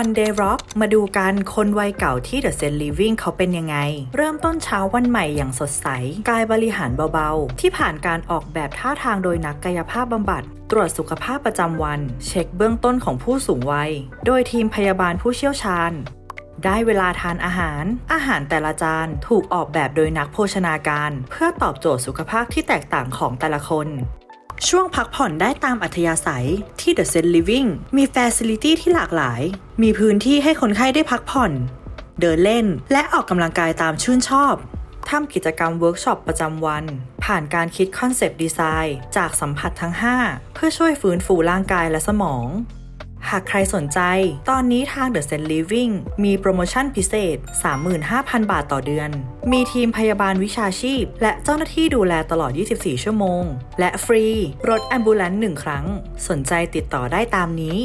One Day Rock มาดูกันคนวัยเก่าที่ The Zen Living เขาเป็นยังไง เริ่มต้นเช้าวันใหม่อย่างสดใส กายบริหารเบาๆ ที่ผ่านการออกแบบท่าทางโดยนักกายภาพบำบัด ตรวจสุขภาพประจำวัน เช็คเบื้องต้นของผู้สูงวัย โดยทีมพยาบาลผู้เชี่ยวชาญ ได้เวลาทานอาหาร อาหารแต่ละจานถูกออกแบบโดยนักโภชนาการ เพื่อตอบโจทย์สุขภาพที่แตกต่างของแต่ละคน ช่วงพักผ่อนได้ตามอัธยาศัยที่ The Zen Living มีฟ a ซิลิตี้ที่หลากหลาย มีพื้นที่ให้คนไข้ได้พักผ่อน เดินเล่นและออกกำลังกายตามชื่นชอบทำกิจกรรมเวิร์กช็อปประจำวัน ผ่านการคิดคอนเซปต์ดีไซน์ จากสัมผัสทั้ง 5 เพื่อช่วยฟื้นฟูร่างกายและสมองากใครสนใจ ตอนนี้ทาง The s e n Living มีโปรโมชั่นพิเศษ 35,000 บาทต่อเดือน มีทีมพยาบาลวิชาชีพ และเจ้าหน้าที่ดูแลตลอด 24 ชั่วโมง และฟรี รถแอมบูเลนต์หนึ่งครั้ง สนใจติดต่อได้ตามนี้